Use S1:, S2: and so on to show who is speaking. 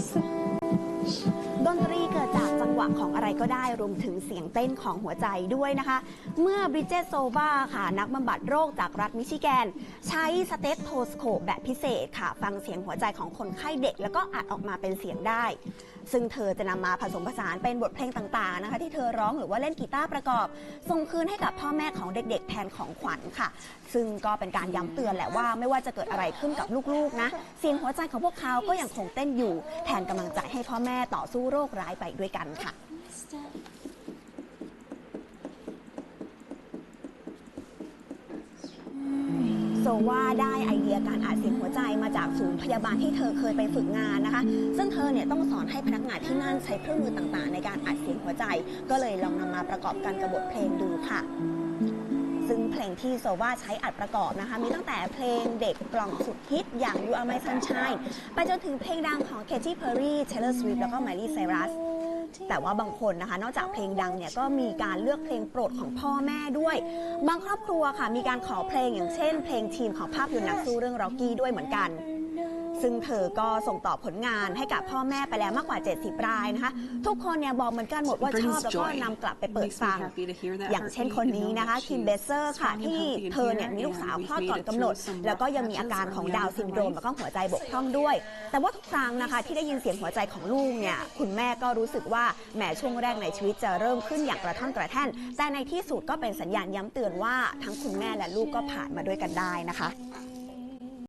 S1: ด วะของอะไรก็ได้รวมถึงเสียงเต้นของหัวใจด้วยนะคะ เมื่อบริเจตโซวาค่ะ นักบำบัดโรคจากรัฐมิชิแกน ใช้สเตตโทสโคปแบบพิเศษค่ะ ฟังเสียงหัวใจของคนไข้เด็ก แล้วก็อัดออกมาเป็นเสียงได้ ซึ่งเธอจะนำมาผสมผสานเป็นบทเพลงต่างๆนะคะ ที่เธอร้องหรือว่าเล่นกีตาร์ประกอบ ส่งคืนให้กับพ่อแม่ของเด็ก ๆ แทนของขวัญค่ะ ซึ่งก็เป็นการย้ำเตือนแหละว่าไม่ว่าจะเกิดอะไรขึ้นกับลูกๆนะเสียงหัวใจของพวกเขาก็ยังคงเต้นอยู่ แทนกำลังใจให้พ่อแม่ต่อสู้โรคร้ายไปด้วยกันค่ะ โซว่าได้ไอเดียการอัดเสียงหัวใจมาจากศูนย์พยาบาลที่เธอเคยไปฝึกงานนะคะ ซึ่งเธอเนี่ยต้องสอนให้พนักงานที่นั่นใช้เครื่องมือต่างๆ ในการอัดเสียงหัวใจ ก็เลยลองนำมาประกอบกันกับบทเพลงดูค่ะ ซึ่งเพลงที่โซว่าใช้อัดประกอบนะคะ มีตั้งแต่เพลงเด็กกล่องสุดฮิตอย่าง You Are My Sunshine ไปจนถึงเพลงดังของ Katy Perry Taylor Swift แล้วก็ Miley Cyrus แต่ว่าบางคนนะคะ นอกจากเพลงดังเนี่ยก็มีการเลือกเพลงโปรดของพ่อแม่ด้วย บางครอบครัวค่ะมีการขอเพลงอย่างเช่น เพลงทีมของภาพยนตร์นักสู้เรื่องร็อกกี้ด้วยเหมือนกัน ซึ่งเธอก็ส่งต่อผลงานให้กับพ่อแม่ไปแล้วมากกว่า 70 รายนะคะ ทุกคนเนี่ยบอกเหมือนกันหมดว่าชอบแล้วก็นำกลับไปเปิดฟัง อย่างเช่นคนนี้นะคะคิมเบเซอร์ค่ะ ที่เธอเนี่ยมีลูกสาวคลอดก่อนกำหนด แล้วก็ยังมีอาการของดาวน์ซินโดรมแล้วก็หัวใจบกพร่องด้วย แต่ว่าทุกครั้งนะคะ ที่ได้ยินเสียงหัวใจของลูกเนี่ยคุณแม่ก็รู้สึกว่าแหมช่วงแรกในชีวิตจะเริ่มขึ้นอย่างกระท่อนกระแท่น แต่ในที่สุดก็เป็นสัญญาณย้ำเตือนว่าทั้งคุณแม่และลูกก็ผ่านมาด้วยกันได้นะคะ